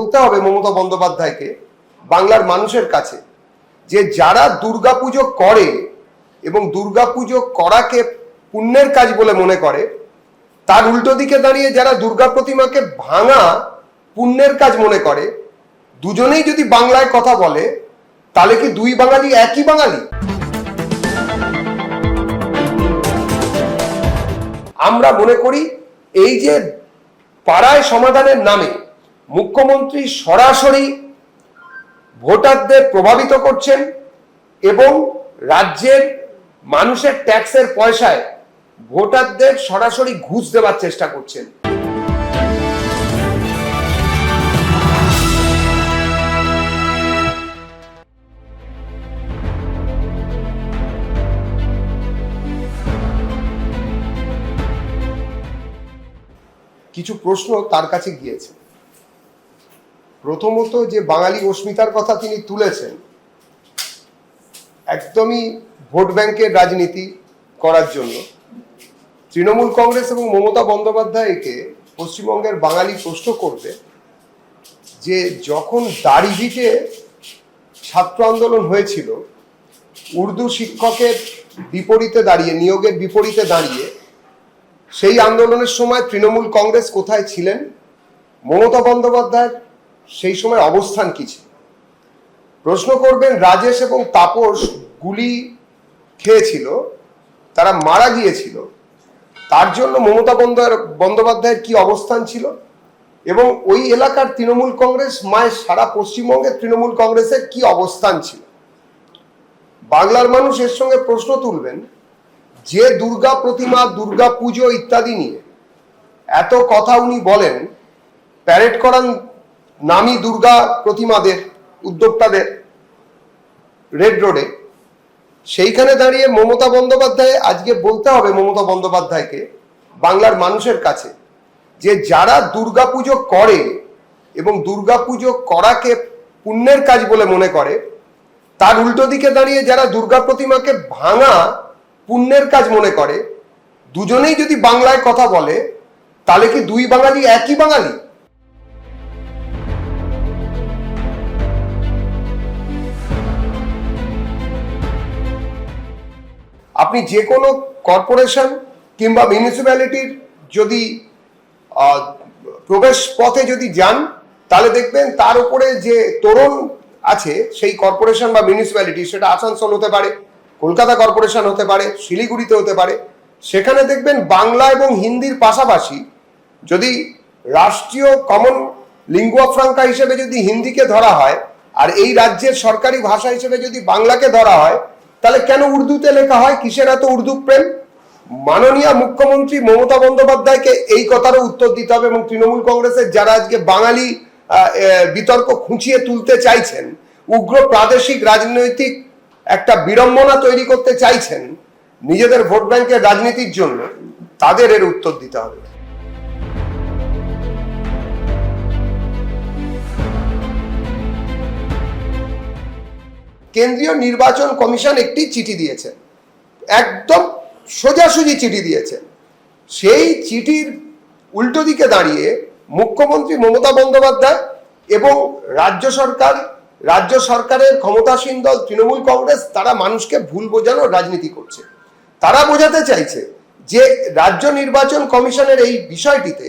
বলতে হবে মমতা বন্দ্যোপাধ্যায়কে, বাংলার মানুষের কাছে, যে যারা দুর্গাপুজো করে এবং দুর্গাপুজো করাকে পুণ্যের কাজ বলে মনে করে, তার উল্টো দিকে দাঁড়িয়ে যারা দুর্গা প্রতিমাকে ভাঙা পুণ্যের কাজ মনে করে, দুজনেই যদি বাংলায় কথা বলে, তাহলে কি দুই বাঙালি একই বাঙালি? আমরা মনে করি এই যে পাড়ায় সমাধানের নামে মুখ্যমন্ত্রী সরাসরি ভোটারদের প্রভাবিত করছেন এবং রাজ্যের মানুষের ট্যাক্সের পয়সায় ভোটারদের সরাসরি ঘুষ দেওয়ার চেষ্টা করছেন। কিছু প্রশ্ন তার কাছে গিয়েছে। প্রথমত যে বাঙালি অস্মিতার কথা তিনি তুলেছেন, একদমই ভোট ব্যাংকের রাজনীতি করার জন্য, তৃণমূল কংগ্রেস এবং মমতা বন্দ্যোপাধ্যায়কে পশ্চিমবঙ্গের বাঙালি প্রশ্ন করবে যে যখন দাড়িভিটে ছাত্র আন্দোলন হয়েছিল, উর্দু শিক্ষকের বিপরীতে দাঁড়িয়ে, নিয়োগের বিপরীতে দাঁড়িয়ে, সেই আন্দোলনের সময় তৃণমূল কংগ্রেস কোথায় ছিলেন? মমতা বন্দ্যোপাধ্যায়ের সেই সময় অবস্থান কি ছিল? প্রশ্ন করবেন রাজেশ এবং তাপস গুলি খেয়েছিল, তারা মারা গিয়েছিল, তার জন্য মমতা বন্দ্যোপাধ্যায়ের কি অবস্থান ছিল? এবং ওই এলাকার তৃণমূল কংগ্রেস মায়ের সারা পশ্চিমবঙ্গের তৃণমূল কংগ্রেসের কি অবস্থান ছিল? বাংলার মানুষ এর সঙ্গে প্রশ্ন তুলবেন যে দুর্গা প্রতিমা, দুর্গা পুজো ইত্যাদি নিয়ে এত কথা উনি বলেন প্যারেড করান নামি দুর্গা প্রতিমাদের উদ্যোক্তাদের রেড রোডে, সেইখানে দাঁড়িয়ে মমতা বন্দ্যোপাধ্যায়, আজকে বলতে হবে মমতা বন্দ্যোপাধ্যায়কে, বাংলার মানুষের কাছে, যে যারা দুর্গাপুজো করে এবং দুর্গাপুজো করাকে পুণ্যের কাজ বলে মনে করে, তার উল্টো দিকে দাঁড়িয়ে যারা দুর্গা প্রতিমাকে ভাঙা পুণ্যের কাজ মনে করে, দুজনেই যদি বাংলায় কথা বলে, তাহলে কি দুই বাঙালি একই বাঙালি? আপনি যে কোনো কর্পোরেশন কিংবা মিউনিসিপ্যালিটির যদি প্রবেশ পথে যদি যান, তাহলে দেখবেন তার উপরে যে তোরণ আছে, সেই কর্পোরেশন বা মিউনিসিপ্যালিটি সেটা আসানসোল হতে পারে, কলকাতা কর্পোরেশন হতে পারে, শিলিগুড়িতে হতে পারে, সেখানে দেখবেন বাংলা এবং হিন্দির পাশাপাশি যদি রাষ্ট্রীয় কমন লিঙ্গুয়া ফ্রাঙ্কা হিসেবে যদি হিন্দিকে ধরা হয়, আর এই রাজ্যের সরকারি ভাষা হিসেবে যদি বাংলাকে ধরা হয় তাহলে কেন উর্দুতে লেখা হয়? কিসের এত উর্দু প্রেম? মাননীয় মুখ্যমন্ত্রী মমতা বন্দ্যোপাধ্যায়কে এই কথারও উত্তর দিতে হবে এবং তৃণমূল কংগ্রেসের যারা আজকে বাঙালি বিতর্ক খুঁচিয়ে তুলতে চাইছেন, উগ্র প্রাদেশিক রাজনৈতিক একটা বিড়ম্বনা তৈরি করতে চাইছেন, নিজেদের ভোট ব্যাংকের রাজনীতির জন্য তাদের এর উত্তর দিতে হবে। কেন্দ্রীয় নির্বাচন কমিশন একটি চিঠি দিয়েছে। একদম সোজাসুজি চিঠি দিয়েছেন সেই চিঠির উল্টো দিকে দাঁড়িয়ে মুখ্যমন্ত্রী মমতা বন্দ্যোপাধ্যায় এবং রাজ্য সরকার, রাজ্য সরকারের ক্ষমতাসীন দল তৃণমূল কংগ্রেস, তারা মানুষকে ভুল বোঝানোর রাজনীতি করছে। তারা বোঝাতে চাইছে যে রাজ্য নির্বাচন কমিশনের এই বিষয়টিতে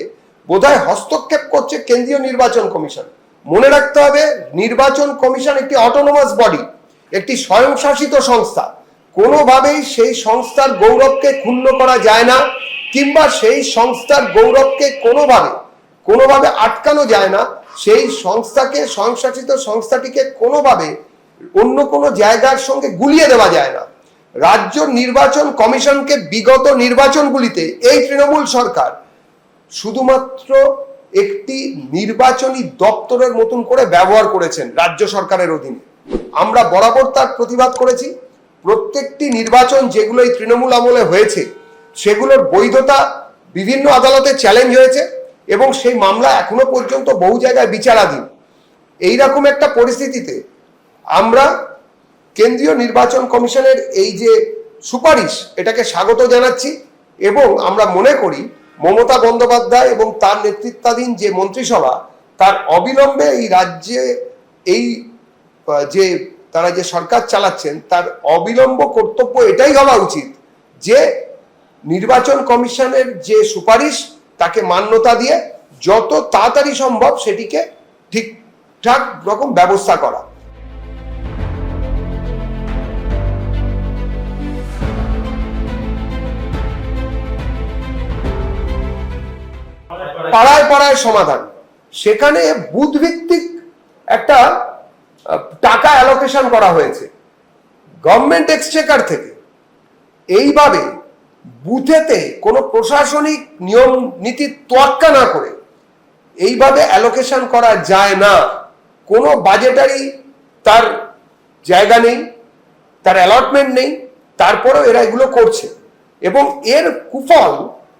বোধহয় হস্তক্ষেপ করছে কেন্দ্রীয় নির্বাচন কমিশন। মনে রাখতে হবে, নির্বাচন কমিশন একটি অটোনোমাস বডি একটি স্বয়ংশাসিত সংস্থা। কোনোভাবেই সেই সংস্থার গৌরবকে ক্ষুণ্ণ করা যায় না, কিংবা সেই সংস্থার গৌরবকে কোনোভাবে কোনোভাবে আটকানো যায় না, সেই সংস্থাকে, স্বয়ংশাসিত সংস্থাটিকে কোনোভাবে অন্য কোনো জায়গার সঙ্গে গুলিয়ে দেওয়া যায় না। রাজ্য নির্বাচন কমিশনকে বিগত নির্বাচনগুলিতে এই তৃণমূল সরকার শুধুমাত্র একটি নির্বাচনী দপ্তরের মতন করে ব্যবহার করেছেন রাজ্য সরকারের অধীনে। আমরা বরাবর তার প্রতিবাদ করেছি। প্রত্যেকটি নির্বাচন যেগুলো এই তৃণমূল আমলে হয়েছে, সেগুলোর বৈধতা বিভিন্ন আদালতে চ্যালেঞ্জ হয়েছে এবং সেই মামলা এখনও পর্যন্ত বহু জায়গায় বিচারাধীন। এইরকম একটা পরিস্থিতিতে আমরা কেন্দ্রীয় নির্বাচন কমিশনের এই যে সুপারিশ, এটাকে স্বাগত জানাচ্ছি এবং আমরা মনে করি মমতা বন্দ্যোপাধ্যায় এবং তার নেতৃত্বাধীন যে মন্ত্রিসভা, তার অবিলম্বে এই রাজ্যে এই যে তারা যে সরকার চালাচ্ছেন, তার অবিলম্ব কর্তব্য এটাই হওয়া উচিত যে নির্বাচন কমিশনের যে সুপারিশ, তাকে মান্যতা দিয়ে যত তাড়াতাড়ি সম্ভব সেটিকে ঠিকঠাক রকম ব্যবস্থা করা। পাড়ায় পাড়ায় সমাধান। সেখানে বুথ ভিত্তিক একটা টাকা অ্যালোকেশন করা হয়েছে। গভর্নমেন্ট এক্সচেকার থেকে। এইভাবে বুথেতে কোনো প্রশাসনিক নিয়ম নীতি তোয়াক্কা না করে এইভাবে অ্যালোকেশন করা যায় না। কোনো বাজেটারি তার জায়গা নেই, তার অ্যালটমেন্ট নেই, তারপরেও এরা এগুলো করছে। এবং এর কুফল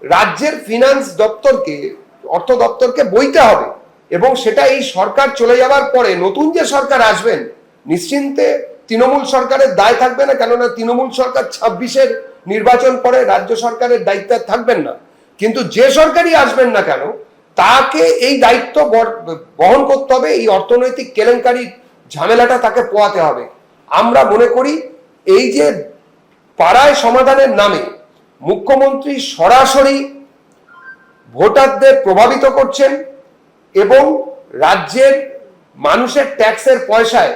রাজ্যের ফিনান্স দপ্তরকে, অর্থ দপ্তরকে বইতে হবে। এবং সেটা এই সরকার চলে যাওয়ার পরে নতুন যে সরকার আসবেন, নিশ্চিন্তে তৃণমূল সরকারের দায় থাকবে না, কেননা তৃণমূল সরকার ছাব্বিশের নির্বাচন পরে রাজ্য সরকারের দায়িত্ব থাকবেন না। কিন্তু যে সরকারই আসবেন না কেন, তাকে এই দায়িত্ব বহন করতে হবে, এই অর্থনৈতিক কেলেঙ্কারি ঝামেলাটা তাকে পোয়াতে হবে। আমরা মনে করি এই যে পাড়ায় সমাধানের নামে মুখ্যমন্ত্রী সরাসরি ভোটারদের প্রভাবিত করছেন এবং রাজ্যের মানুষের ট্যাক্সের পয়সায়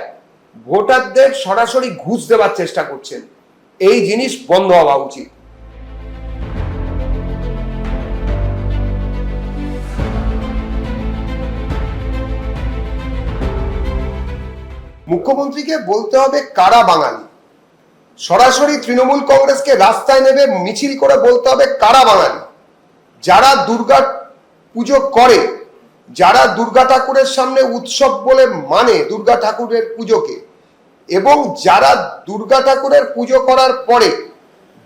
ভোটারদের সরাসরি ঘুষ দেওয়ার চেষ্টা করছেন। এই জিনিস বন্ধ হওয়া উচিত। মুখ্যমন্ত্রীকে বলতে হবে কারা বাঙালি? সরাসরি তৃণমূল কংগ্রেসকে রাস্তায় নেবে, মিছিল করে বলতে হবে কারা বাঙালি? যারা দুর্গা পুজো করে যারা দুর্গা ঠাকুরের সামনে উৎসব বলে মানে দুর্গা ঠাকুরের পুজোকে, এবং যারা দুর্গা ঠাকুরের পুজো করার পরে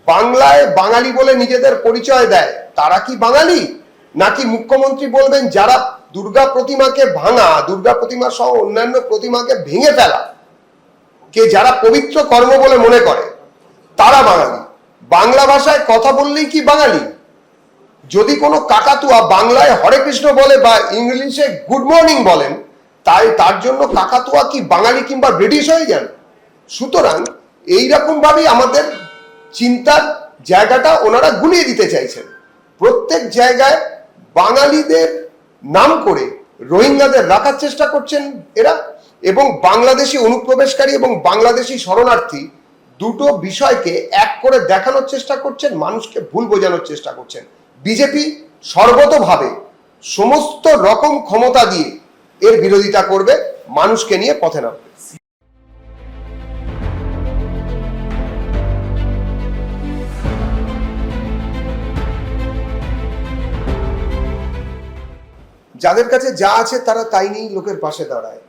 বাংলায় বাঙালি বলে নিজেদের পরিচয় দেয়, তারা কি বাঙালি? নাকি মুখ্যমন্ত্রী বলবেন যারা দুর্গা প্রতিমাকে ভাঙা, দুর্গা প্রতিমা সহ অন্যান্য প্রতিমাকে ভেঙে ফেলা, কে যারা পবিত্র কর্ম বলে মনে করে, তারা বাঙালি। বাংলা ভাষায় কথা বললেই কি বাঙালি? যদি কোনো কাকাতুয়া বাংলায় হরে কৃষ্ণ বলে বা ইংলিশে গুড মর্নিং বলেন, তাই তার জন্য কাকাতুয়া কি বাঙালি কিংবা ব্রিটিশ হয়ে যান সুতরাং এইরকম ভাবেই আমাদের চিন্তার জায়গাটা ওনারা গুলিয়ে দিতে চাইছেন। প্রত্যেক জায়গায় বাঙালিদের নাম করে রোহিঙ্গাদের রাখার চেষ্টা করছেন এরা এবং বাংলাদেশি অনুপ্রবেশকারী এবং বাংলাদেশি শরণার্থী দুটো বিষয়কে এক করে দেখানোর চেষ্টা করছেন, মানুষকে ভুল বোঝানোর চেষ্টা করছেন। বিজেপি সর্বতভাবে সমস্ত রকম ক্ষমতা দিয়ে এর বিরোধিতা করবে, মানুষকে নিয়ে পথে নামবে। যাদের কাছে যা আছে তারা তাই নিয়েই লোকের পাশে দাঁড়ায়।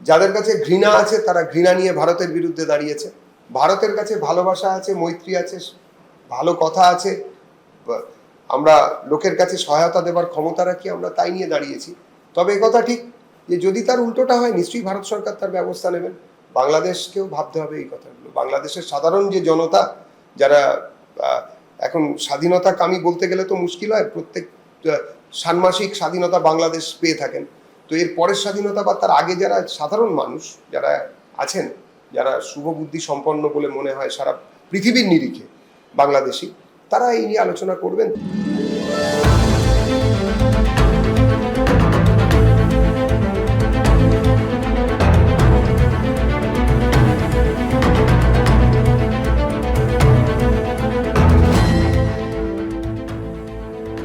যাদের কাছে ঘৃণা আছে তারা ঘৃণা নিয়ে ভারতের বিরুদ্ধে দাঁড়িয়েছে। ভারতের কাছে ভালোবাসা আছে, মৈত্রী আছে, ভালো কথা আছে আমরা লোকের কাছে সহায়তা দেবার ক্ষমতা রাখি, আমরা তাই নিয়ে দাঁড়িয়েছি। তবে কথা ঠিক যে যদি তার উল্টোটা হয়, নিশ্চয়ই ভারত সরকার তার ব্যবস্থা নেবেন। বাংলাদেশকেও ভাবতে হবে এই কথাগুলো। বাংলাদেশের সাধারণ যে জনতা, যারা এখন স্বাধীনতা কামি বলতে গেলে তো মুশকিল হয়, প্রত্যেক ষান্মাসিক স্বাধীনতা বাংলাদেশ পেয়ে থাকেন। তো এর পরের স্বাধীনতা বা তার আগে যারা সাধারণ মানুষ, যারা আছেন, যারা শুভ বুদ্ধি সম্পন্ন বলে মনে হয় সারা পৃথিবীর নিরিখে বাংলাদেশি তারা এই নিয়ে আলোচনা করবেন।